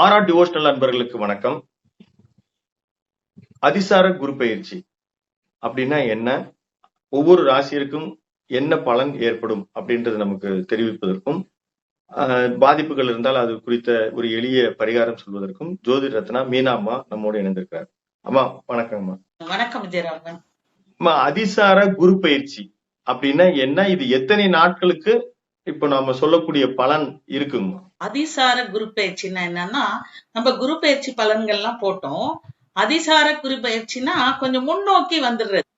ஆனா டிவோஷனல் அன்பர்களுக்கு வணக்கம். அதிசார குரு பயிற்சி அப்படின்னா என்ன? ஒவ்வொரு ராசியிற்கும் என்ன பலன் ஏற்படும் அப்படின்றது நமக்கு தெரிவிப்பதற்கும் பாதிப்புகள் இருந்தால் அது குறித்த ஒரு எளிய பரிகாரம் சொல்வதற்கும் ஜோதி ரத்னா மீனா அம்மா நம்மோடு இணைந்திருக்கிறார். அம்மா வணக்கம் அம்மா. வணக்கம் விஜயராகவன். அம்மா அதிசார குரு பயிற்சி அப்படின்னா என்ன? இது எத்தனை நாட்களுக்கு இப்ப நாம சொல்லக்கூடிய பலன் இருக்குங்க. அதிசார குரு பயிற்சின்னா என்னன்னா நம்ம குரு பயிற்சி பலன்கள்லாம் போட்டோம். அதிசார குரு பயிற்சினா கொஞ்சம் முன்னோக்கி வந்துடுறது.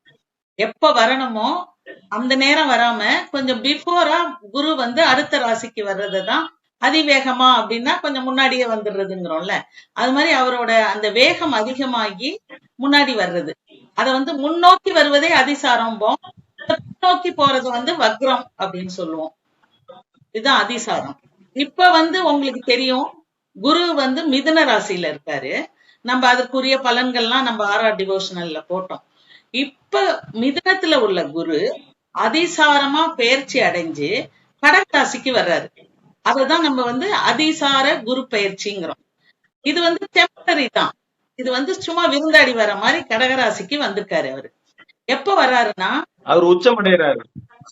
எப்ப வரணுமோ அந்த நேரம் வராம கொஞ்சம் பிஃபோரா குரு வந்து அடுத்த ராசிக்கு வர்றதுதான் அதிவேகமா அப்படின்னா கொஞ்சம் முன்னாடியே வந்துடுறதுங்கிறோம்ல. அது மாதிரி அவரோட அந்த வேகம் அதிகமாகி முன்னாடி வர்றது. அத வந்து முன்னோக்கி வருவதே அதிசாரம்போம் நோக்கி போறது வந்து வக்ரம் அப்படின்னு சொல்லுவோம். இதுதான் அதிசாரம். இப்ப வந்து உங்களுக்கு தெரியும் குரு வந்து மிதுன ராசியில இருக்காரு. நம்ம அதற்குரிய பலன்கள்லாம் நம்ம ஆர்ஆர் டிவோஷனல்ல போட்டோம். இப்ப மிதுனத்துல உள்ள குரு அதிசாரமா பயிற்சி அடைஞ்சு கடகராசிக்கு வர்றாரு. அததான் நம்ம வந்து அதிசார குரு பயிற்சிங்கிறோம். இது வந்து டெம்பரரி தான். இது வந்து சும்மா விருந்தாடி வர மாதிரி கடகராசிக்கு வந்திருக்காரு அவரு. எப்ப வர்றாருன்னா அவர் உச்சம் அடைகிறாரு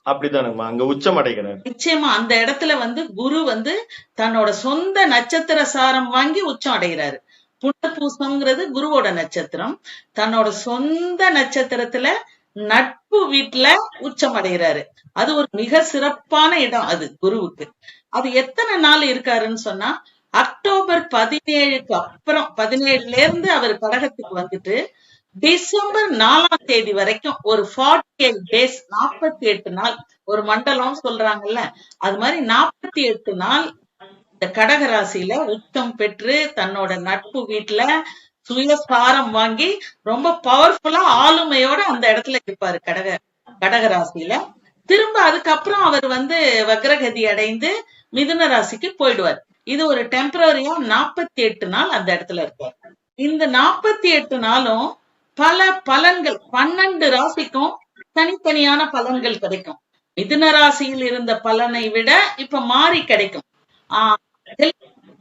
அப்படிதானேம்மா. அங்க உச்சம் அடைகிறார். நிச்சயமா அந்த இடத்துல வந்து குரு வந்து தன்னோட சொந்த நட்சத்திர சாரம் வாங்கி உச்சம் அடைகிறாரு. புனர்பூசம்ங்கிறது குருவோட நட்சத்திரம். தன்னோட சொந்த நட்சத்திரத்துல நட்பு வீட்டுல உச்சம் அடைகிறாரு. அது ஒரு மிக சிறப்பான இடம் அது குருவுக்கு. அது எத்தனை நாள் இருக்காருன்னு சொன்னா அக்டோபர் பதினேழுக்கு அப்புறம் பதினேழுல இருந்து அவர் கடகத்துக்கு வந்துட்டு டிசம்பர் நாலாம் தேதி வரைக்கும் ஒரு ஃபார்ட்டி எயிட் டேஸ் நாற்பத்தி எட்டு நாள் ஒரு மண்டலம் சொல்றாங்கல்ல அது மாதிரி நாற்பத்தி எட்டு நாள் இந்த கடகராசியில உச்சம் பெற்று தன்னோட நட்பு வீட்டுல சுயசாரம் வாங்கி ரொம்ப பவர்ஃபுல்லா ஆளுமையோட அந்த இடத்துல இருப்பாரு கடக கடகராசியில திரும்ப அதுக்கப்புறம் அவர் வந்து வக்ரகதி அடைந்து மிதுன ராசிக்கு போயிடுவார். இது ஒரு டெம்பரரியா நாற்பத்தி எட்டு நாள் அந்த இடத்துல இருப்பார். இந்த நாற்பத்தி எட்டு நாளும் பல பலன்கள் பன்னெண்டு ராசிக்கும் தனித்தனியான பலன்கள் கிடைக்கும். மிதுன ராசியில் இருந்த பலனை விட இப்ப மாறி கிடைக்கும். ஆஹ்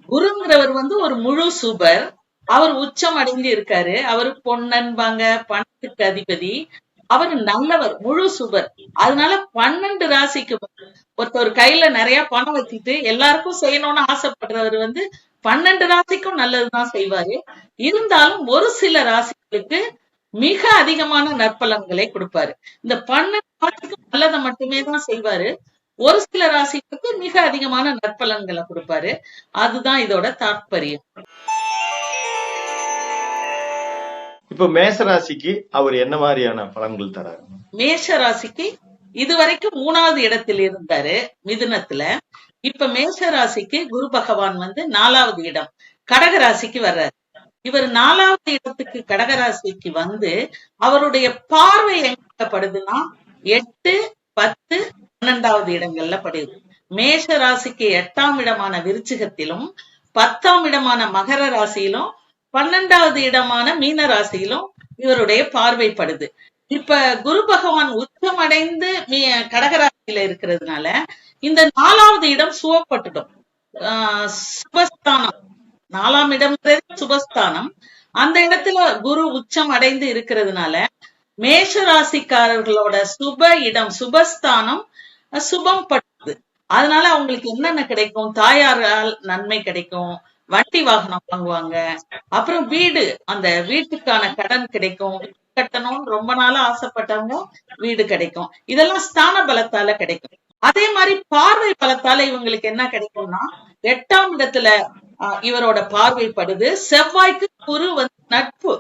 குருங்கிறவர் வந்து ஒரு முழு சுபர். அவர் உச்சம் அடைந்து இருக்காரு. அவரு பொன்னன்பாங்க பணத்துக்கு அதிபதி. அவர் நல்லவர் முழு சுபர். அதனால பன்னெண்டு ராசிக்கு ஒருத்தர் கையில நிறைய பணம் வச்சுட்டு எல்லாருக்கும் செய்யணும்னு ஆசைப்படுறவர் வந்து பன்னெண்டு ராசிக்கும் நல்லதுதான் செய்வாரு. இருந்தாலும் ஒரு சில ராசிகளுக்கு மிக அதிகமான நற்பலன்களை கொடுப்பாரு. இந்த பன்னெண்டு ராசிக்கும் நல்லதை மட்டுமே தான் செய்வாரு. ஒரு சில ராசிகளுக்கு மிக அதிகமான நற்பலன்களை கொடுப்பாரு. அதுதான் இதோட தாற்பயம். இப்ப மேச ராசிக்கு அவர் என்ன மாதிரியான பலன்கள் தராரு? மேஷ ராசிக்கு இதுவரைக்கும் மூணாவது இடத்தில் இருந்தாரு மிதுனத்துல. இப்ப மேஷ ராசிக்கு குரு பகவான் வந்து நாலாவது இடம். கடக ராசிக்கு வர்றாரு. இவர் நாலாவது இடத்துக்கு கடகராசிக்கு வந்து அவருடைய பார்வை எங்க படுதுன்னா எட்டு பத்து பன்னெண்டாவது இடங்கள்ல படுது. மேஷ ராசிக்கு எட்டாம் இடமான விருச்சிகத்திலும் பத்தாம் இடமான மகர ராசியிலும் பன்னெண்டாவது இடமான மீன ராசியிலும் இவருடைய பார்வைப்படுது இப்ப குரு பகவான் உச்சமடைந்து மீ கடகராசியில இருக்கிறதுனால இந்த நாலாவது இடம் சுவப்பட்டுடும். ஆஹ் சுபஸ்தானம். நாலாம் இடம்ன்றது சுபஸ்தானம். அந்த இடத்துல குரு உச்சம் அடைந்து இருக்கிறதுனால மேஷ ராசிக்காரர்களோட சுப இடம் சுபஸ்தானம் சுபம் பட்டது. அதனால அவங்களுக்கு என்னென்ன கிடைக்கும்? தாயாரால் நன்மை கிடைக்கும். வண்டி வாகனம் வாங்குவாங்க. அப்புறம் வீடு அந்த வீட்டுக்கான கடன் கிடைக்கும். கட்டணும்னு ரொம்ப நாளா ஆசைப்பட்டவங்க வீடு கிடைக்கும். இதெல்லாம் ஸ்தான பலத்தால கிடைக்கும். அதே மாதிரி பார்வை பலத்தால இவங்களுக்கு என்ன கிடைக்கும்னா எட்டாம் இடத்துல ஆஹ், இவரோட பார்வைப்படுது செவ்வாய்க்கு குரு வந்து நட்பு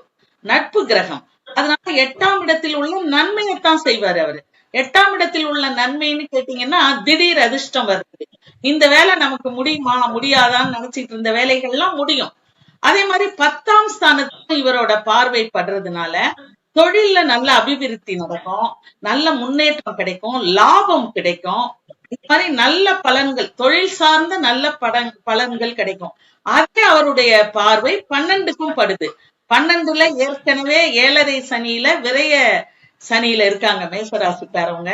நட்பு கிரகம். அதனால எட்டாம் இடத்தில் உள்ள நன்மையைத்தான் செய்வாரு அவரு. எட்டாம் இடத்தில் உள்ள நன்மைன்னு கேட்டீங்கன்னா திடீர் அதிர்ஷ்டம் வருது. இந்த வேலை நமக்கு முடியுமா? முடியாதான்னு நினைச்சிட்டு இருந்த வேலைகள்லாம் முடியும். அதே மாதிரி பத்தாம் ஸ்தானத்துல இவரோட பார்வை படுறதுனால தொழில்ல நல்ல அபிவிருத்தி நடக்கும். நல்ல முன்னேற்றம் கிடைக்கும். லாபம் கிடைக்கும். இந்த மாதிரி நல்ல பலன்கள் தொழில் சார்ந்த நல்ல படன் பலன்கள் கிடைக்கும். அதே அவருடைய பார்வை பன்னெண்டுக்கும் படுது. பன்னெண்டுல ஏற்கனவே ஏழரை சனியில விரைய சனியில இருக்காங்க மேசராசிக்காரவங்க.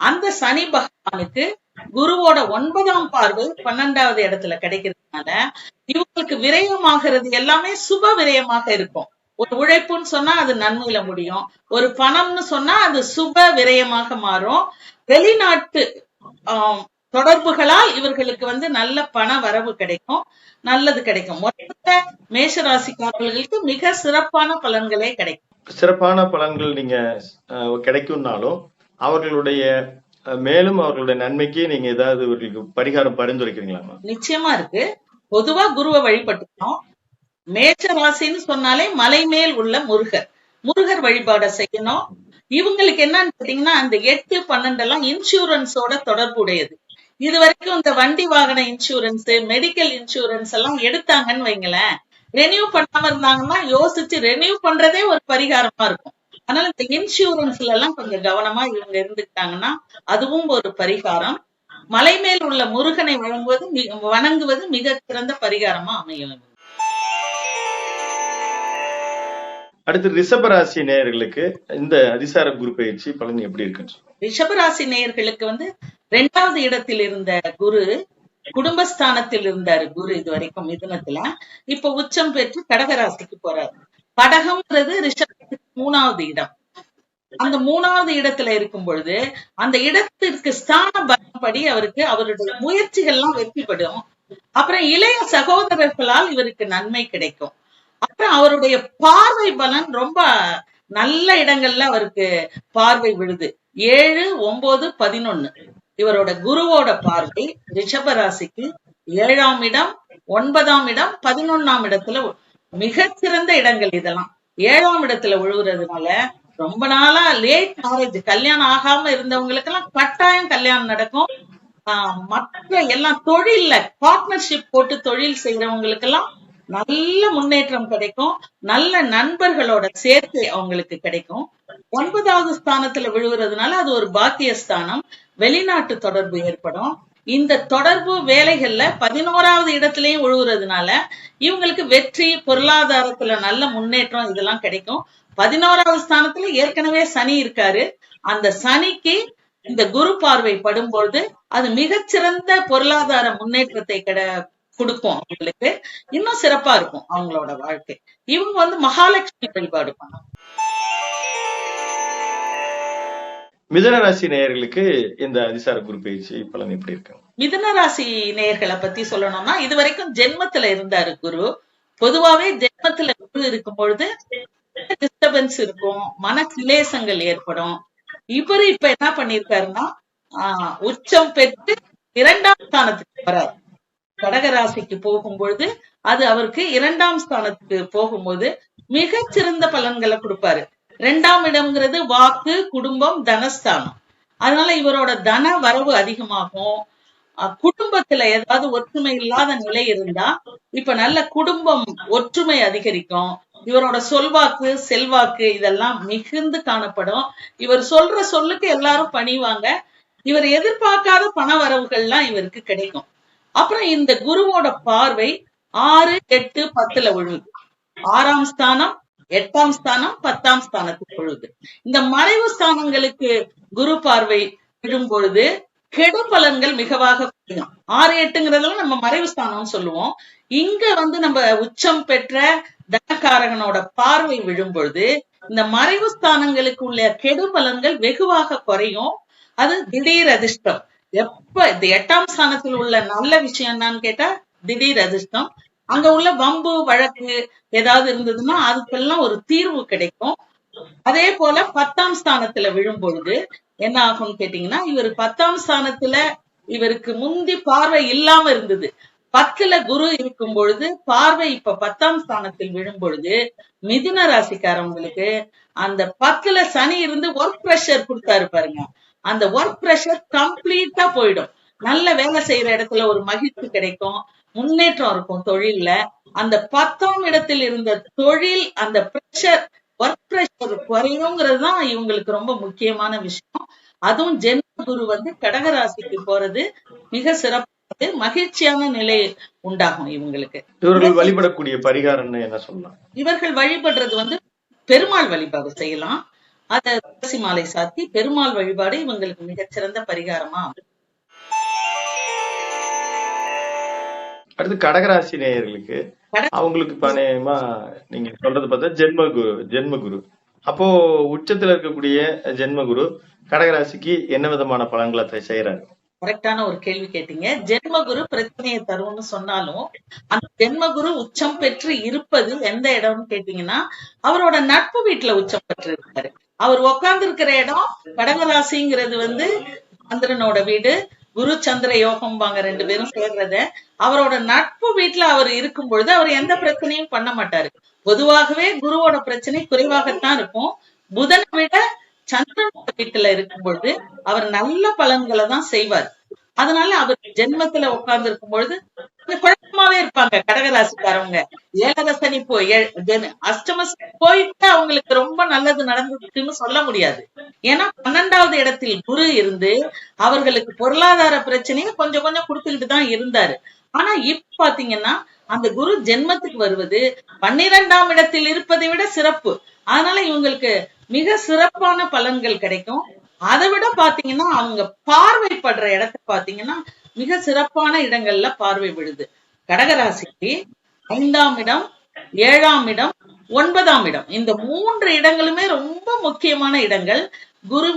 அந்த சனி பகவானுக்கு குருவோட ஒன்பதாம் பார்வை பன்னெண்டாவது இடத்துல கிடைக்கிறதுனால இவங்களுக்கு விரயமாகிறது எல்லாமே சுப விரயமாக இருக்கும். ஒரு உழைப்புன்னு சொன்னா அது நன்மையில முடியும். ஒரு பணம்னு சொன்னா அது சுப விரயமாக மாறும். வெளிநாட்டு தொடர்புகளால் இவர்களுக்கு வந்து நல்ல பண வரவு கிடைக்கும் நல்லது கிடைக்கும். மொத்த மேஷராசிக்காரர்களுக்கு மிக சிறப்பான பலன்களே கிடைக்கும். சிறப்பான பலன்கள் நீங்க கிடைக்கும்னாலும் அவர்களுடைய மேலும் அவர்களுடைய நன்மைக்கு நீங்க ஏதாவது இவர்களுக்கு பரிகாரம் பரிந்துரைக்கிறீங்களா நிச்சயமா இருக்கு. பொதுவா குருவை வழிபட்டுக்கணும் மேஷ ராசின்னு சொன்னாலே மலை மேல் உள்ள முருகர். முருகர் வழிபாட செய்யணும். இவங்களுக்கு என்னன்னு பாத்தீங்கன்னா அந்த எட்டு பன்னெண்டு எல்லாம் இன்சூரன்ஸோட தொடர்புடையது. இது வரைக்கும் இந்த வண்டி வாகன இன்சூரன்ஸ் மெடிக்கல் இன்சூரன்ஸ் எல்லாம் எடுத்தாங்கன்னு வைங்களேன் ரெனியூ பண்ணாம இருந்தாங்கன்னா யோசிச்சு ரெனியூ பண்றதே ஒரு பரிகாரமா இருக்கும். அதனால இந்த இன்சூரன்ஸ்ல எல்லாம் கொஞ்சம் கவனமா இவங்க இருந்துக்கிட்டாங்கன்னா அதுவும் ஒரு பரிகாரம். மலை மேல் உள்ள முருகனை வழங்குவது வணங்குவது மிக சிறந்த பரிகாரமா அமையும். அடுத்து ரிஷபராசி நேயர்களுக்கு இந்த அதிசார குரு பயிற்சி பலன் எப்படி இருக்குன்னு ரிஷபராசி நேயர்களுக்கு வந்து ரெண்டாவது இடத்தில் இருந்த குரு குடும்பஸ்தானத்தில் இருந்தாரு குரு இது வரைக்கும் மிதுனத்துல. இப்ப உச்சம் பெற்று கடகராசிக்கு போறாரு. கடகம்ன்றது ரிஷபத்துக்கு மூணாவது இடம். அந்த மூணாவது இடத்துல இருக்கும் பொழுது அந்த இடத்திற்கு ஸ்தான பலப்படி அவருக்கு அவருடைய முயற்சிகள்லாம் வெற்றிப்படும் அப்புறம் இளைய சகோதரர்களால் இவருக்கு நன்மை கிடைக்கும். அப்புறம் அவருடைய பார்வை பலன் ரொம்ப நல்ல இடங்கள்ல அவருக்கு பார்வை விழுது. ஏழு ஒன்பது பதினொன்னு. இவரோட குருவோட பார்வை ரிஷப ராசிக்கு ஏழாம் இடம் ஒன்பதாம் இடம் பதினொன்னாம் இடத்துல மிகச்சிறந்த இடங்கள் இதெல்லாம். ஏழாம் இடத்துல விழுவுறதுனால ரொம்ப நாளா லேட் மேரேஜ் கல்யாணம் ஆகாம இருந்தவங்களுக்கு எல்லாம் கட்டாயம் கல்யாணம் நடக்கும். ஆஹ் மற்ற எல்லாம் தொழில்ல பார்ட்னர்ஷிப் போட்டு தொழில் செய்யறவங்களுக்கு எல்லாம் நல்ல முன்னேற்றம் கிடைக்கும். நல்ல நண்பர்களோட சேர்த்து அவங்களுக்கு கிடைக்கும். ஒன்பதாவது ஸ்தானத்துல விழுகிறதுனால அது ஒரு பாக்கிய ஸ்தானம் வெளிநாட்டு தொடர்பு ஏற்படும். இந்த தொடர்பு வேலைகள்ல பதினோராவது இடத்துலயும் விழுகிறதுனால இவங்களுக்கு வெற்றி பொருளாதாரத்துல நல்ல முன்னேற்றம் இதெல்லாம் கிடைக்கும். பதினோராவது ஸ்தானத்துல ஏற்கனவே சனி இருக்காரு. அந்த சனிக்கு இந்த குரு பார்வை படும்பொழுது அது மிகச்சிறந்த பொருளாதார முன்னேற்றத்தை கிட கொடுக்கும் அவங்களுக்கு. இன்னும் சிறப்பா இருக்கும் அவங்களோட வாழ்க்கை. இவங்க வந்து மகாலட்சுமி வழிபாடு பண்ணணும் மிதன ராசி நேயர்களுக்கு இந்த அதிசார குரு பயிற்சி பலன் எப்படி இருக்கு? மிதுன ராசி நேயர்களை பத்தி சொல்லணும்னா இது வரைக்கும் ஜென்மத்துல இருந்தாரு குரு. பொதுவாவே ஜென்மத்துல குரு இருக்கும் பொழுது டிஸ்டர்பன்ஸ் இருக்கும் மன கிளேசங்கள் ஏற்படும். இவரு இப்ப என்ன பண்ணிருக்காருன்னா ஆஹ் உச்சம் பெற்று இரண்டாம் ஸ்தானத்துக்கு வராரு கடகராசிக்கு போகும்பொழுது அது அவருக்கு இரண்டாம் ஸ்தானத்துக்கு போகும்போது மிக சிறந்த பலன்களை கொடுப்பாரு. இரண்டாம் இடம்ங்கிறது வாக்கு குடும்பம் தனஸ்தானம். அதனால இவரோட தன வரவு அதிகமாகும். குடும்பத்துல ஏதாவது ஒற்றுமை இல்லாத நிலை இருந்தா இப்ப நல்ல குடும்பம் ஒற்றுமை அதிகரிக்கும். இவரோட சொல்வாக்கு செல்வாக்கு இதெல்லாம் மிகுந்து காணப்படும். இவர் சொல்ற சொல்லுக்கு எல்லாரும் பணிவாங்க. இவர் எதிர்பார்க்காத பண வரவுகள்லாம் இவருக்கு கிடைக்கும். அப்புறம் இந்த குருவோட பார்வை ஆறு எட்டு பத்துல விழுது. ஆறாம் ஸ்தானம் எட்டாம் ஸ்தானம் பத்தாம் ஸ்தானத்துக்கு விழுது. இந்த மறைவு ஸ்தானங்களுக்கு குரு பார்வை விழும் பொழுது கெடு பலன்கள் மிகவாக குறையும் ஆறு எட்டுங்கிறதெல்லாம் நம்ம மறைவு ஸ்தானம்னு சொல்லுவோம். இங்க வந்து நம்ம உச்சம் பெற்ற தனக்காரகனோட பார்வை விழும் பொழுது இந்த மறைவு ஸ்தானங்களுக்கு உள்ள கெடுபலன்கள் வெகுவாக குறையும். அது திடீர் அதிர்ஷ்டம். எப்ப இந்த எட்டாம் ஸ்தானத்தில் உள்ள நல்ல விஷயம் என்னன்னு கேட்டா திடீர் அதிர்ஷ்டம். அங்க உள்ள வம்பு வழக்கு ஏதாவது இருந்ததுன்னா அதுக்கெல்லாம் ஒரு தீர்வு கிடைக்கும். அதே போல பத்தாம் ஸ்தானத்துல விழும் பொழுது என்ன ஆகும்னு கேட்டீங்கன்னா இவர் பத்தாம் ஸ்தானத்துல இவருக்கு முந்தி பார்வை இல்லாம இருந்தது. பத்துல குரு இருக்கும் பொழுது பார்வை இப்ப பத்தாம் ஸ்தானத்தில் விழும் பொழுது மிதுன ராசிக்காரவங்களுக்கு அந்த பத்துல சனி இருந்து ஒர்க் ப்ரெஷர் கொடுத்தாரு பாருங்க. அந்த ஒர்க் ப்ரெஷர் கம்ப்ளீட்டா போயிடும். நல்ல வேலை செய்யற இடத்துல ஒரு மகிழ்ச்சி கிடைக்கும் முன்னேற்றம் இருக்கும் தொழில்ல. அந்த பத்தாம் இடத்தில் இருந்த தொழில் அந்த ப்ரெஷர் ஒர்க் ப்ரெஷர் குறையுங்கிறது தான் இவங்களுக்கு ரொம்ப முக்கியமான விஷயம். அதுவும் ஜென்ம குரு வந்து கடகராசிக்கு போறது மிக சிறப்பானது மகிழ்ச்சியான நிலை உண்டாகும் இவங்களுக்கு. இவர்கள் வழிபடக்கூடிய பரிகாரம்னு என்ன சொல்லலாம்? இவர்கள் வழிபடுறது வந்து பெருமாள் வழிபாடு செய்யலாம். அத துளசி மாலை சாத்தி பெருமாள் வழிபாடு இவங்களுக்கு மிகச்சிறந்த பரிகாரமா. அடுத்து கடகராசி நேயர்களுக்கு அவங்களுக்கு பணயமா நீங்க சொல்றது பார்த்தா ஜென்ம குரு ஜென்ம குரு அப்போ உச்சத்துல இருக்கக்கூடிய ஜென்ம குரு கடகராசிக்கு என்ன விதமான பலன்களை செய்யறாரு கரெக்டான ஒரு கேள்வி கேட்டீங்க. ஜென்மகுரு பிரச்சனையை தரும்னு சொன்னாலும் அந்த ஜென்மகுரு உச்சம் பெற்று இருப்பது எந்த இடம்னு கேட்டீங்கன்னா அவரோட நட்பு வீட்டுல உச்சம் பெற்று இருக்காரு அவர் உட்கார்ந்து இருக்கிற இடம் கடகராசிங்கிறது வந்து சந்திரனோட வீடு குரு சந்திர யோகம் வாங்க ரெண்டு பேரும் சேர்றத. அவரோட நட்பு வீட்டுல அவர் இருக்கும் பொழுது அவர் எந்த பிரச்சனையும் பண்ண மாட்டாரு. பொதுவாகவே குருவோட பிரச்சனை குறைவாகத்தான் இருக்கும். புதனை விட சந்திரனோட வீட்டுல இருக்கும் பொழுது அவர் நல்ல பலன்களை தான் செய்வார். அதனால அவர்கள் ஜென்மத்துல உட்கார்ந்து இருக்கும் பொழுது குழப்பமாவே இருப்பாங்க கடகராசிக்காரவங்க. ஏழரை போய் அஷ்டமஸ் அஷ்டம போயிட்டு அவங்களுக்கு ரொம்ப நல்லது நடந்ததுன்னு சொல்ல முடியாது. ஏன்னா பன்னெண்டாவது இடத்தில் குரு இருந்து அவர்களுக்கு பொருளாதார பிரச்சனையை கொஞ்சம் கொஞ்சம் கொடுத்துக்கிட்டு தான் இருந்தாரு. ஆனா இப்ப பாத்தீங்கன்னா அந்த குரு ஜென்மத்துக்கு வருவது பன்னிரெண்டாம் இடத்தில் இருப்பதை விட சிறப்பு. அதனால இவங்களுக்கு மிக சிறப்பான பலன்கள் கிடைக்கும். அதை விட பாத்தீங்கன்னா அவங்க பார்வைப்படுற இடத்த பாத்தீங்கன்னா மிக சிறப்பான இடங்கள்ல பார்வை விழுது. கடகராசிக்கு ஐந்தாம் இடம் ஏழாம் இடம் ஒன்பதாம் இடம். இந்த மூன்று இடங்களுமே ரொம்ப முக்கியமான இடங்கள். குரு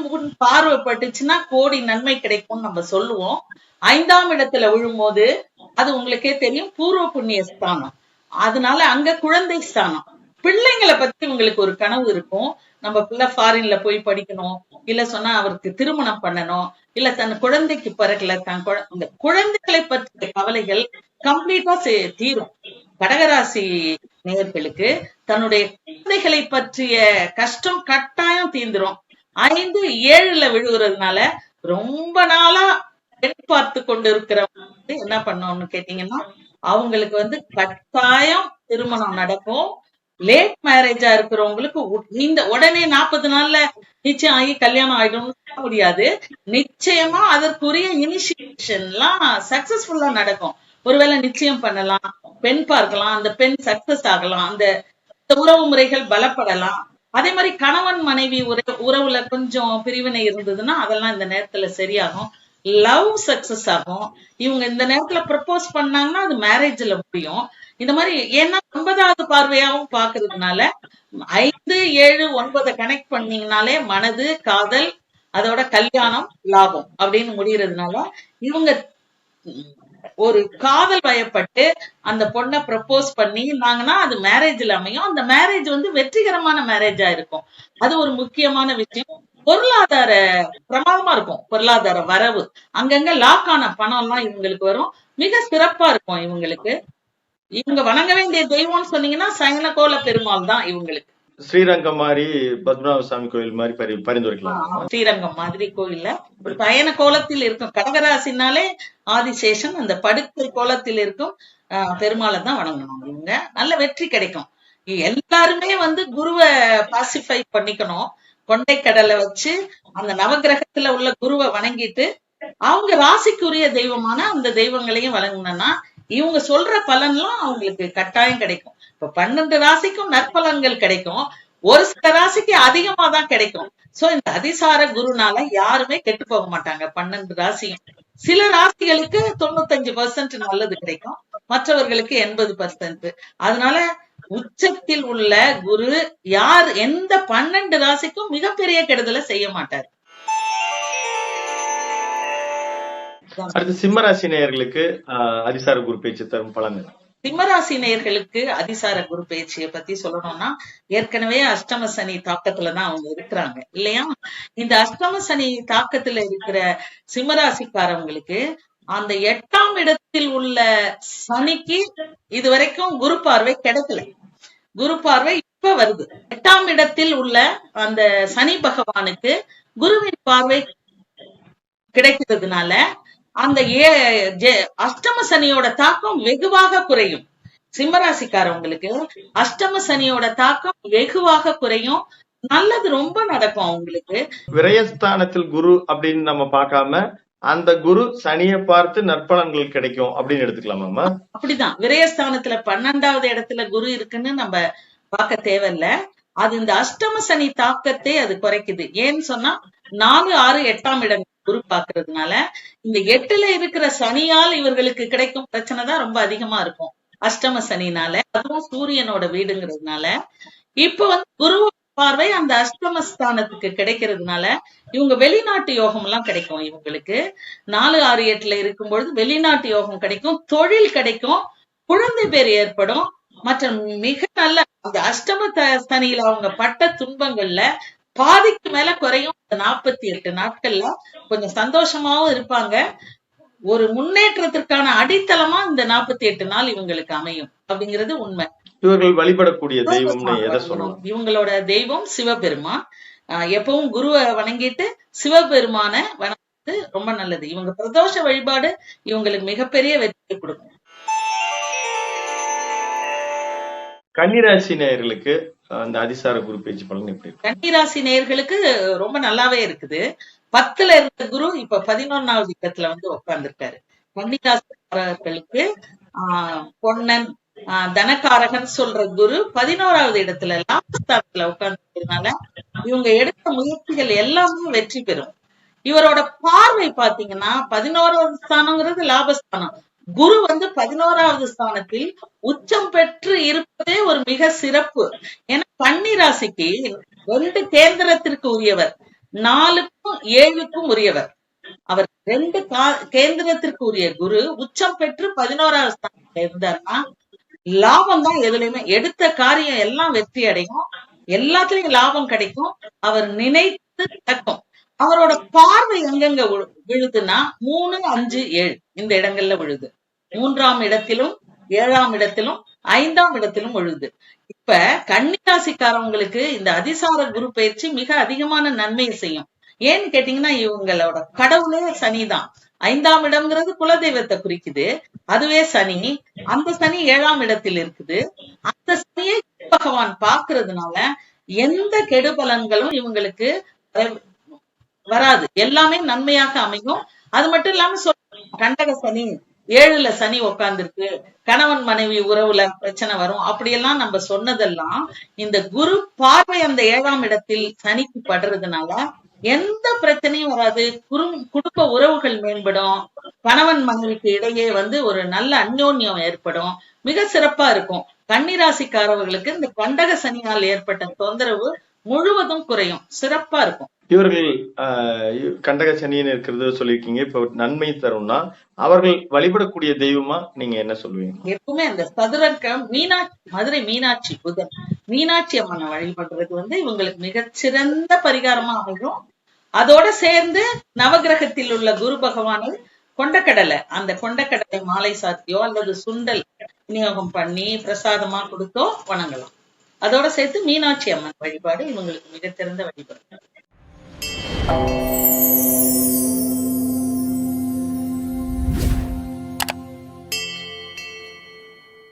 பார்வைப்பட்டுச்சுன்னா கோடி நன்மை கிடைக்கும்னு நம்ம சொல்லுவோம். ஐந்தாம் இடத்துல விழும்போது அது உங்களுக்கே தெரியும் பூர்வ புண்ணிய ஸ்தானம். அதனால அங்க குழந்தை ஸ்தானம். பிள்ளைங்களை பத்தி உங்களுக்கு ஒரு கனவு இருக்கும். நம்ம பிள்ளை ஃபாரின்ல போய் படிக்கணும். இல்ல சொன்னா அவருக்கு திருமணம் பண்ணணும். இல்ல தன் குழந்தைக்கு பிறகுல தன் இந்த குழந்தைகளை பற்றிய கவலைகள் கம்ப்ளீட்டா தீரும். கடகராசி நேர்களுக்கு தன்னுடைய குழந்தைகளை பற்றிய கஷ்டம் கட்டாயம் தீந்துரும். ஐந்து ஏழுல விழுகிறதுனால ரொம்ப நாளா பெண் பார்த்து கொண்டு இருக்கிறவங்க வந்து என்ன பண்ணோம்னு கேட்டீங்கன்னா அவங்களுக்கு வந்து கட்டாயம் திருமணம் நடக்கும். லேட் மேரேஜா இருக்கிறவங்களுக்கு இந்த உடனே நாற்பது நாள்ல நிச்சயம் ஆகி கல்யாணம் ஆயிடும்னு முடியாது. நிச்சயமா அதற்குரிய இனிஷியேஷன் எல்லாம் சக்சஸ்ஃபுல்லா நடக்கும். ஒருவேளை நிச்சயம் பண்ணலாம் பெண் பார்க்கலாம் அந்த பெண் சக்சஸ் ஆகலாம் அந்த உறவு முறைகள் பலப்படலாம். அதே மாதிரி கணவன் மனைவி உறவுல கொஞ்சம் பிரிவினை இருந்ததுன்னா அதெல்லாம் இந்த நேரத்துல சரியாகும். லவ் சக்சஸ் ஆகும். இவங்க இந்த நேரத்துல ப்ரப்போஸ் பண்ணாங்கன்னா அது மேரேஜ்ல முடியும். இந்த மாதிரி ஏன்னா ஒன்பதாவது பார்வையாவும் பாக்குறதுனால ஐந்து ஏழு ஒன்பதை கனெக்ட் பண்ணீங்கனாலே மனது காதல் அதோட கல்யாணம் லாபம் அப்படின்னு முடியறதுனால இவங்க ஒரு காதல் வயப்பட்டு அந்த பொண்ணை ப்ரப்போஸ் பண்ணீங்கன்னாங்கன்னா அது மேரேஜ்ல அமையும். அந்த மேரேஜ் வந்து வெற்றிகரமான மேரேஜா இருக்கும். அது ஒரு முக்கியமான விஷயம். பொருளாதார பிரமாதமா இருக்கும். பொருளாதார வரவு. அங்கங்க லாக் ஆன பணம் எல்லாம் இவங்களுக்கு வரும். மிக சிறப்பா இருக்கும் இவங்களுக்கு. இவங்க வணங்க வேண்டிய தெய்வம்னு சொன்னீங்கன்னா சயனகோல பெருமாள் தான் இவங்களுக்கு. ஸ்ரீரங்கம் மாதிரி பத்மநாப சுவாமி கோயில் மாதிரி பரி பரிந்துரைக்கலாம். ஸ்ரீரங்கம் மாதிரி கோயில்ல. பயண கோலத்தில் இருக்கும். கடகராசினாலே ஆதிசேஷன் அந்த படுக்கை கோலத்தில் இருக்கும். ஆஹ், பெருமாளை தான் வணங்கணும் இவங்க. நல்ல வெற்றி கிடைக்கும். எல்லாருமே வந்து குருவை பாசிஃபை பண்ணிக்கணும். கொண்டை கடலை வச்சு அந்த நவகிரகத்துல உள்ள குருவை வணங்கிட்டு அவங்க ராசிக்குரிய தெய்வமான அந்த தெய்வங்களையும் வழங்கினா இவங்க சொல்ற பலன்லாம் அவங்களுக்கு கட்டாயம் கிடைக்கும். இப்ப பன்னெண்டு ராசிக்கும் நற்பலன்கள் கிடைக்கும். ஒரு சில ராசிக்கு அதிகமா தான் கிடைக்கும். சோ இந்த அதிசார குருனால யாருமே கெட்டு போக மாட்டாங்க. பன்னெண்டு ராசியும். சில ராசிகளுக்கு தொண்ணூத்தஞ்சு பர்சன்ட் நல்லது கிடைக்கும். மற்றவர்களுக்கு எண்பது பர்சன்ட் அதனால உச்சத்தில் உள்ள குரு யார் எந்த பன்னெண்டு ராசிக்கும் மிகப்பெரிய கெடுதலை செய்ய மாட்டார். அடுத்து சிம்மராசி நேயர்களுக்கு அதிசார குரு பேச்சு தரும் பலன் என்ன? சிம்மராசி நேயர்களுக்கு அதிசார குரு பயிற்சியை பத்தி சொல்லணும்னா ஏற்கனவே அஷ்டம சனி தாக்கத்துலதான் அவங்க இருக்கிறாங்க இல்லையா? இந்த அஷ்டம சனி தாக்கத்துல இருக்கிற சிம்மராசிக்காரவங்களுக்கு அந்த எட்டாம் இடத்தில் உள்ள சனிக்கு இதுவரைக்கும் குரு பார்வை கிடைக்கல. குரு பார்வை இப்ப வருது. எட்டாம் இடத்தில் உள்ள அந்த சனி பகவானுக்கு குருவின் பார்வை கிடைக்கிறதுனால அந்த ஏ அஷ்டம சனியோட தாக்கம் வெகுவாக குறையும். சிம்மராசிக்காரவங்களுக்கு அஷ்டம சனியோட தாக்கம் வெகுவாக குறையும். நல்லது ரொம்ப நடக்கும் அவங்களுக்கு. விரயஸ்தானத்தில் குரு அப்படின்னு நம்ம பார்க்காம அந்த குரு சனியை பார்த்து நற்பலன்கள் கிடைக்கும் அப்படின்னு எடுத்துக்கலாமா அப்படிதான். விரயஸ்தானத்துல பன்னெண்டாவது இடத்துல குரு இருக்குன்னு நம்ம பார்க்க தேவையில்ல. அது இந்த அஷ்டம சனி தாக்கத்தை அது குறைக்குது. ஏன்னு சொன்னா நாலு ஆறு எட்டாம் இடம் குரு பாக்குறதுனால இந்த எட்டுல இருக்கிற சனியால் இவர்களுக்கு கிடைக்கும் பிரச்சனை தான் ரொம்ப அதிகமா இருக்கும். அஷ்டம சனினால அதுவும் சூரியனோட வீடுங்கிறதுனால. இப்ப வந்து குரு பார்வை அந்த அஷ்டமஸ்தானத்துக்கு கிடைக்கிறதுனால இவங்க வெளிநாட்டு யோகம் எல்லாம் கிடைக்கும் இவங்களுக்கு. நாலு ஆறு எட்டுல இருக்கும் பொழுது வெளிநாட்டு யோகம் கிடைக்கும் தொழில் கிடைக்கும் குழந்தை பேர் ஏற்படும். மற்ற மிக நல்ல அந்த அஷ்டம சனியில அவங்க பட்ட துன்பங்கள்ல பாதிக்கு மேல குறையும். நாற்பத்தி எட்டு நாட்கள்ல கொஞ்சம் சந்தோஷமாவும் இருப்பாங்க. ஒரு முன்னேற்றத்திற்கான அடித்தளமா இந்த நாற்பத்தி எட்டு நாள் இவங்களுக்கு அமையும். அப்படிங்கிறது உண்மை. இவர்கள் வழிபடக்கூடிய தெய்வம்னு எதை சொல்லலாம்? இவங்களோட தெய்வம் சிவபெருமான் எப்பவும் குருவை வணங்கிட்டு சிவபெருமான வணங்குறது ரொம்ப நல்லது. இவங்க பிரதோஷ வழிபாடு இவங்களுக்கு மிகப்பெரிய வெற்றியை கொடுக்கும். கன்னிராசி நேயர்களுக்கு அந்த அதிசார குரு பேச்சு பலன் எப்படி கன்னிராசி நேயர்களுக்கு ரொம்ப நல்லாவே இருக்குது. பத்துல இருந்த குரு இப்ப பதினொன்னாவது இடத்துல வந்து உட்கார்ந்துருக்காரு கன்னிராசிக்காரர்களுக்கு ஆஹ் பொன்னன் ஆஹ் சொல்ற குரு பதினோராவது இடத்துல லாபஸ்தானத்துல உட்கார்ந்துனால இவங்க எடுத்த முயற்சிகள் எல்லாமே வெற்றி பெறும். இவரோட பார்வை பாத்தீங்கன்னா பதினோராவது ஸ்தானங்கிறது லாபஸ்தானம். குரு வந்து பதினோராவது ஸ்தானத்தில் உச்சம் பெற்று இருப்பதே ஒரு மிக சிறப்பு. ஏன்னா கன்னி ராசிக்கு ரெண்டு கேந்திரத்திற்கு உரியவர் நாலுக்கும் ஏழுக்கும் உரியவர். அவர் ரெண்டு கா- கேந்திரத்திற்கு உரிய குரு உச்சம் பெற்று பதினோராவது ஸ்தானத்துல இருந்தாருன்னா லாபம் தான் எதுலயுமே எடுத்த காரியம் எல்லாம் வெற்றி அடையும். எல்லாத்துலயும் லாபம் கிடைக்கும். அவர் நினைத்து நடக்கும் அவரோட பார்வை எங்கெங்க விழுதுன்னா மூணு அஞ்சு ஏழு. இந்த இடங்கள்ல விழுது. மூன்றாம் இடத்திலும் ஏழாம் இடத்திலும் ஐந்தாம் இடத்திலும் விழுது. இப்ப கன்னிராசிக்காரவங்களுக்கு இந்த அதிசார குரு பயிற்சி மிக அதிகமான நன்மையை செய்யும். ஏன்னு கேட்டீங்கன்னா இவங்களோட கடவுளே சனிதான். ஐந்தாம் இடம்ங்கிறது குலதெய்வத்தை குறிக்குது. அதுவே சனி. அந்த சனி ஏழாம் இடத்தில் இருக்குது. அந்த சனியை பகவான் பாக்குறதுனால எந்த கெடுபலன்களும் இவங்களுக்கு வராது. எல்லாமே நன்மையாக அமையும். அது மட்டும் இல்லாம சொல் கண்டக சனி ஏழுல சனி உட்கார்ந்துருக்கு கணவன் மனைவி உறவுல பிரச்சனை வரும். அப்படியெல்லாம் நம்ம சொன்னதெல்லாம் இந்த குரு பார்வை அந்த ஏழாம் இடத்தில் சனிக்கு படுறதுனால எந்த பிரச்சனையும் வராது. குரு குடும்ப உறவுகள் மேம்படும். கணவன் மனைவிக்கு இடையே வந்து ஒரு நல்ல அந்யோன்யம் ஏற்படும். மிக சிறப்பா இருக்கும். கன்னிராசிக்காரவர்களுக்கு இந்த கண்டக சனியால் ஏற்பட்ட தொந்தரவு முழுவதும் குறையும். சிறப்பா இருக்கும். இவர்கள் ஆஹ் கண்டக சனியன் இருக்கிறது சொல்லியிருக்கீங்க. இப்ப நன்மை தரும்னா அவர்கள் வழிபடக்கூடிய தெய்வமா நீங்க என்ன சொல்லுவீங்க? எப்பவுமே அந்த சதுரக்கம் மீனாட்சி மதுரை மீனாட்சி புதன். மீனாட்சி அம்மனை வழிபடுறது வந்து இவங்களுக்கு மிகச்சிறந்த பரிகாரமா அமையும். அதோட சேர்ந்து நவகிரகத்தில் உள்ள குரு பகவானது கொண்டக்கடலை அந்த கொண்டக்கடலை மாலை சாத்தியோ அல்லது சுண்டல் விநியோகம் பண்ணி பிரசாதமா கொடுத்தோ வணங்கலாம். அதோட சேர்த்து மீனாட்சி அம்மன் வழிபாடு இவங்களுக்கு மிகச்சிறந்த வழிபாடு. Música